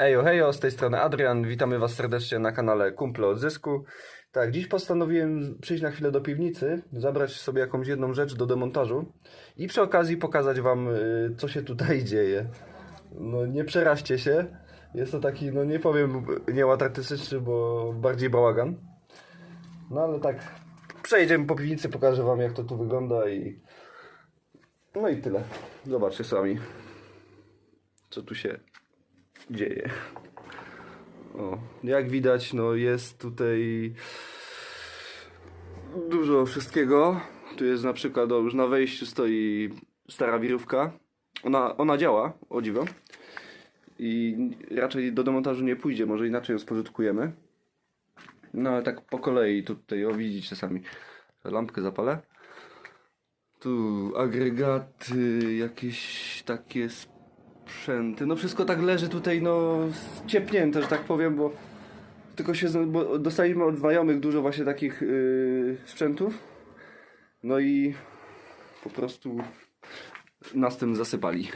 Ejo, hejo, z tej strony Adrian, witamy Was serdecznie na kanale Kumple od Zysku. Tak, dziś postanowiłem przyjść na chwilę do piwnicy, zabrać sobie jakąś jedną rzecz do demontażu i przy okazji pokazać Wam, y, co się tutaj dzieje. No nie przeraźcie się, jest to taki, no nie powiem nieład artystyczny, bo bardziej bałagan. No ale tak, przejdziemy po piwnicy, pokażę Wam jak to tu wygląda i... No i tyle. Zobaczcie sami, co tu się dzieje. O, jak widać, no jest tutaj dużo wszystkiego. Tu jest na przykład, o, już na wejściu stoi stara wirówka. Ona, ona działa, o dziwo. I raczej do demontażu nie pójdzie, może inaczej ją spożytkujemy. No ale tak po kolei tutaj, o widzicie sami. Lampkę zapalę. Tu agregaty, jakieś takie sprzęty. No wszystko tak leży tutaj, no ciepnięte, że tak powiem, bo tylko się, bo dostaliśmy od znajomych dużo właśnie takich yy, sprzętów. No i po prostu nas tym zasypali.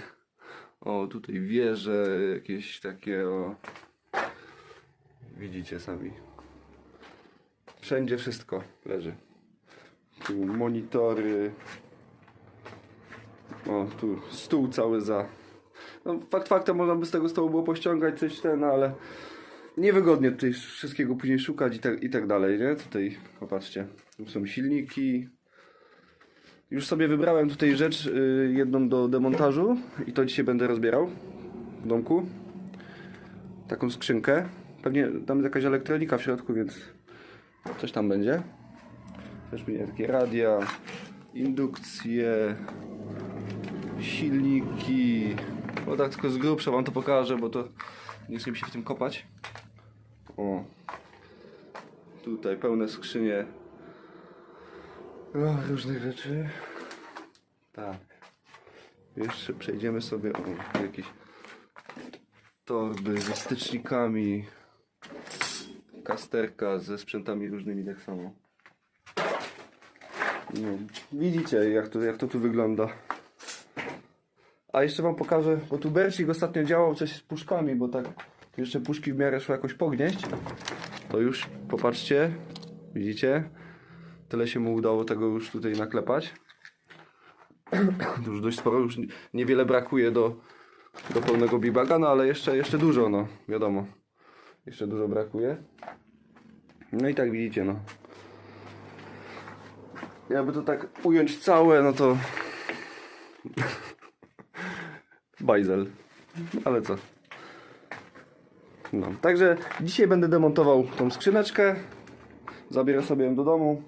O, tutaj wieże jakieś takie, o. Widzicie sami. Wszędzie wszystko leży. Tu monitory. O, tu stół cały za. No, fakt faktem można by z tego stołu było pościągać coś ten, ale niewygodnie tutaj wszystkiego później szukać i tak, i tak dalej, nie? Tutaj, popatrzcie, tu są silniki. Już sobie wybrałem tutaj rzecz y, jedną do demontażu i to dzisiaj będę rozbierał w domku. Taką skrzynkę. Pewnie tam jest jakaś elektronika w środku, więc coś tam będzie. Też będzie takie radia, indukcje, silniki. No tak tylko z grubsza wam to pokażę, bo to nie chcę mi się w tym kopać. O. Tutaj pełne skrzynie różnych rzeczy. Tak. Jeszcze przejdziemy sobie o jakieś torby ze stycznikami. Kasterka ze sprzętami różnymi tak samo. No, widzicie jak to, jak to tu wygląda. A jeszcze wam pokażę, bo tu Bercik ostatnio działał coś z puszkami, bo tak jeszcze puszki w miarę szło jakoś pognieść. To już popatrzcie, widzicie? Tyle się mu udało tego już tutaj naklepać. już dość sporo, już niewiele brakuje do, do pełnego bibaga, no ale jeszcze, jeszcze dużo, no wiadomo. Jeszcze dużo brakuje. No i tak widzicie, no. Jakby to tak ująć całe, no to bajzel. Ale co? No, także dzisiaj będę demontował tą skrzyneczkę. Zabiorę sobie ją do domu.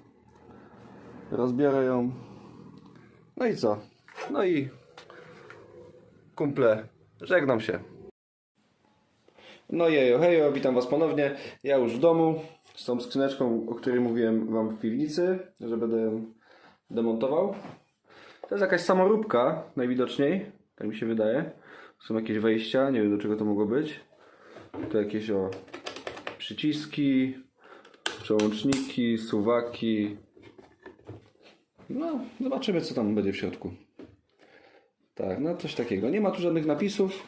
Rozbiorę ją. No i co? No i kumple, żegnam się. No jejo, hejo, witam was ponownie. Ja już w domu z tą skrzyneczką, o której mówiłem wam w piwnicy, że będę ją demontował. To jest jakaś samoróbka, najwidoczniej, tak mi się wydaje. Są jakieś wejścia, nie wiem do czego to mogło być. Tu jakieś o przyciski, przełączniki, suwaki. No, zobaczymy co tam będzie w środku. Tak, no coś takiego. Nie ma tu żadnych napisów.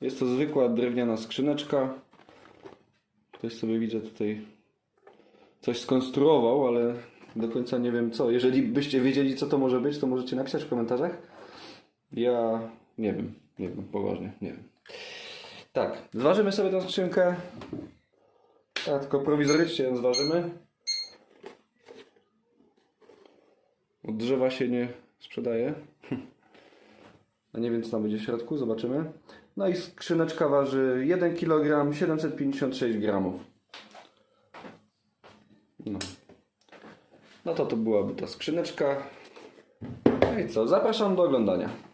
Jest to zwykła drewniana skrzyneczka. Ktoś sobie widzę tutaj coś skonstruował, ale do końca nie wiem co. Jeżeli byście wiedzieli co to może być, to możecie napisać w komentarzach. Ja nie wiem, nie wiem, poważnie, nie wiem. Tak, zważymy sobie tę skrzynkę. Tak, tylko prowizorycznie ją zważymy. Od drzewa się nie sprzedaje. A nie wiem co tam będzie w środku, zobaczymy. No i skrzyneczka waży 1 kg 756 gramów. No. no to to byłaby ta skrzyneczka. No i co, zapraszam do oglądania.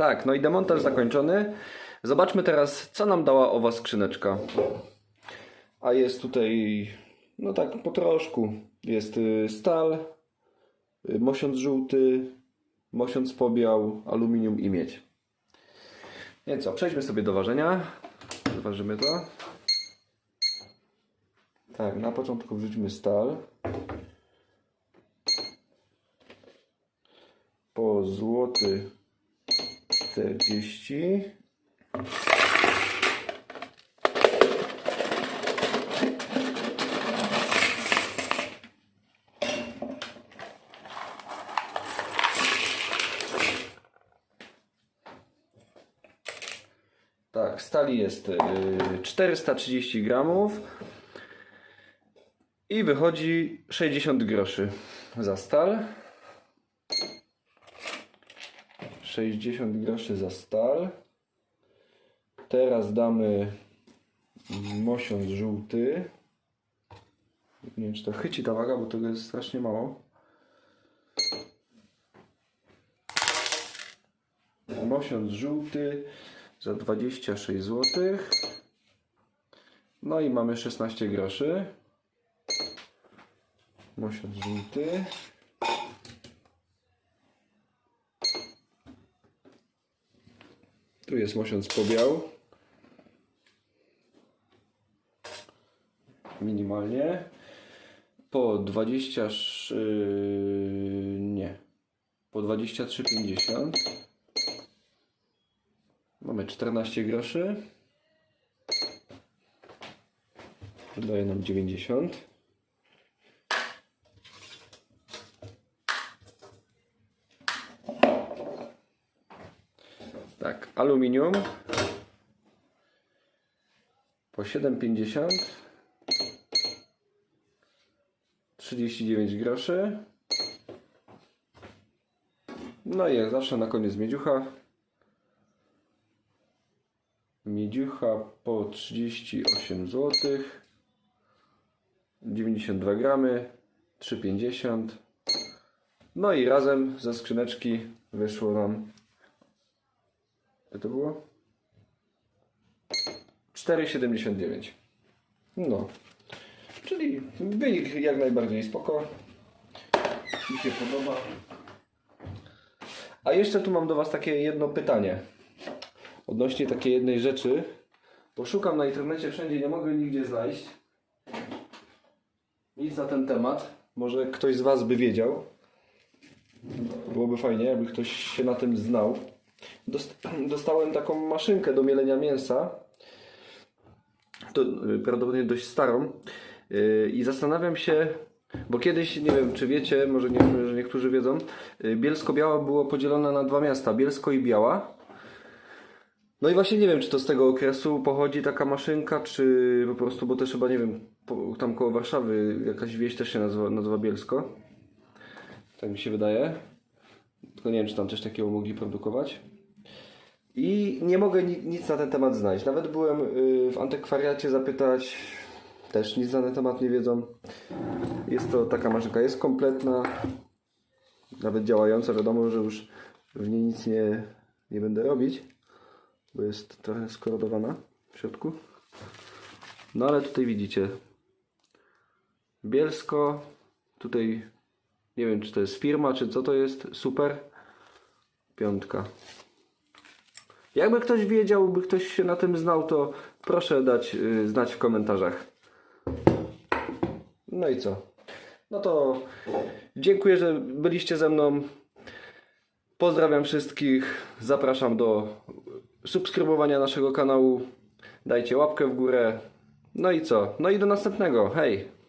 Tak, no i demontaż zakończony. Zobaczmy teraz, co nam dała owa skrzyneczka. A jest tutaj, no tak, po troszku. Jest y, stal, y, mosiąc żółty, mosiąc pobiał, aluminium i miedź. Więc co, przejdźmy sobie do ważenia. Zważymy to. Tak, na początku wrzućmy stal. Po złoty 40. Tak, stali jest y, 430 gramów i wychodzi 60 groszy za stal. 60 groszy za stal. Teraz damy mosiąc żółty. Nie wiem, czy to chyci ta waga, bo tego jest strasznie mało. Mosiąc żółty za 26 zł. No i mamy 16 groszy. Mosiąc żółty. Tu jest mosiąc pobiał. Minimalnie. Po 20. Nie. Po 23,50. Mamy 14 groszy. Daje nam 90. Tak, aluminium. Po 7,50 39 groszy. No i jak zawsze na koniec miedziucha. Miedziucha po 38 zł 92 gramy. 3,50 no i razem ze skrzyneczki wyszło nam Ile to było? 4,79. No. Czyli wynik jak najbardziej spoko. Mi się podoba. A jeszcze tu mam do Was takie jedno pytanie. Odnośnie takiej jednej rzeczy. Bo szukam na internecie wszędzie, nie mogę nigdzie znaleźć. Nic na ten temat. Może ktoś z Was by wiedział. Byłoby fajnie, jakby ktoś się na tym znał. Dost- Dostałem taką maszynkę do mielenia mięsa. To y, prawdopodobnie dość starą. Y, I zastanawiam się, bo kiedyś, nie wiem czy wiecie, może nie, może niektórzy wiedzą, y, Bielsko-Biała było podzielone na dwa miasta, Bielsko i Biała. No i właśnie nie wiem, czy to z tego okresu pochodzi taka maszynka, czy po prostu, bo też chyba, nie wiem, tam koło Warszawy jakaś wieś też się nazywa, nazywa Bielsko. Tak mi się wydaje. Tylko nie wiem, czy tam też takiego mogli produkować. I nie mogę ni- nic na ten temat znaleźć. Nawet byłem y, w antykwariacie zapytać, też nic na ten temat nie wiedzą. Jest to taka maszynka, jest kompletna, nawet działająca. Wiadomo, że już w niej nic nie, nie będę robić, bo jest trochę skorodowana w środku. No ale tutaj widzicie, Bielsko, tutaj nie wiem, czy to jest firma, czy co to jest. Super. Piątka. Jakby ktoś wiedział, by ktoś się na tym znał, to proszę dać y, znać w komentarzach. No i co? No to dziękuję, że byliście ze mną. Pozdrawiam wszystkich. Zapraszam do subskrybowania naszego kanału. Dajcie łapkę w górę. No i co? No i do następnego. Hej!